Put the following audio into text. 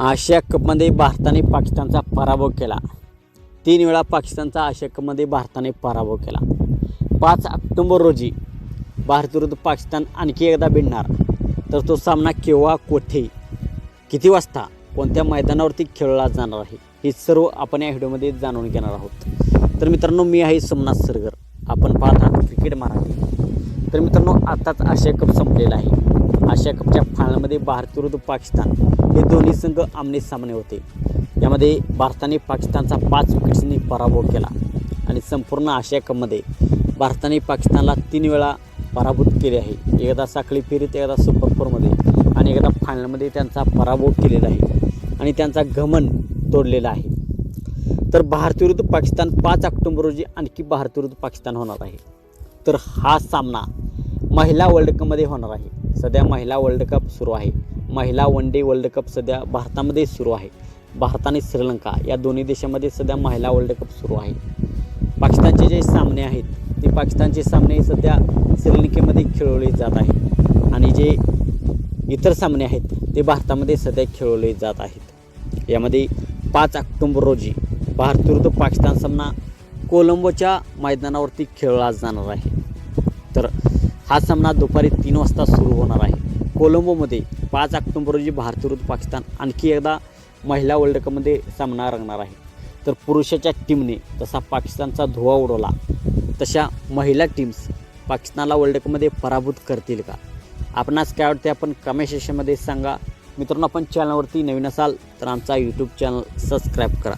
आशिया कपमध्ये भारताने पाकिस्तानचा पराभव केला. तीन वेळा पाकिस्तानचा आशिया कपमध्ये भारताने पराभव केला. पाच ऑक्टोंबर रोजी भारत विरुद्ध पाकिस्तान आणखी एकदा भिडणार. तर तो सामना केव्हा कोठे किती वाजता कोणत्या मैदानावरती खेळला जाणार आहे हे सर्व आपण या व्हिडिओमध्ये जाणून घेणार आहोत. तर मित्रांनो मी आहे सोमनाथ सरगर. आपण पाहत आहात क्रिकेट मराठी. तर मित्रांनो आत्ताच आशिया कप संपलेला आहे. आशिया कपच्या यामध्ये भारत विरुद्ध पाकिस्तान हे दोन्ही संघ आमने सामने होते. यामध्ये भारताने पाकिस्तानचा पाच विकेट्सनी पराभव केला आणि संपूर्ण आशिया कपमध्ये भारताने पाकिस्तानला तीन वेळा पराभूत केले आहे. एकदा साखळी फेरीत एकदा सुपर फोरमध्ये आणि एकदा फायनलमध्ये त्यांचा पराभव केलेला आहे आणि त्यांचा घमन तोडलेला आहे. तर भारत विरुद्ध पाकिस्तान पाच ऑक्टोबर रोजी आणखी भारत विरुद्ध पाकिस्तान होणार आहे. तर हा सामना महिला वर्ल्ड कपमध्ये होणार आहे. सध्या महिला वर्ल्ड कप सुरू आहे. महिला वन डे वर्ल्ड कप सध्या भारतामध्ये सुरू आहे. भारत आणि श्रीलंका या दोन्ही देशामध्ये सध्या महिला वर्ल्ड कप सुरू आहे. पाकिस्तानचे जे सामने आहेत ते पाकिस्तानचे सामने सध्या श्रीलंकेमध्ये खेळवले जात आहेत. आणि जे इतर सामने आहेत ते भारतामध्ये सध्या खेळवले जात आहेत. यामध्ये पाच ऑक्टोंबर रोजी भारत विरुद्ध पाकिस्तान सामना कोलंबोच्या मैदानावरती खेळला जाणार आहे. तर हा सामना दुपारी तीन वाजता सुरू होणार आहे. कोलंबोमध्ये पाच ऑक्टोंबर रोजी भारत विरुद्ध पाकिस्तान आणखी एकदा महिला वर्ल्ड कपमध्ये सामना रंगणार आहे. तर पुरुषाच्या टीमने तसा पाकिस्तानचा धुवा उडवला. तशा महिला टीम्स पाकिस्तानला वर्ल्ड कपमध्ये पराभूत करतील का? आपणास काय वाटते आपण कमेंट सेक्शनमध्ये सांगा. मित्रांनो आपण चॅनलवरती नवीन असाल तर आमचा यूट्यूब चॅनल सबस्क्राईब करा.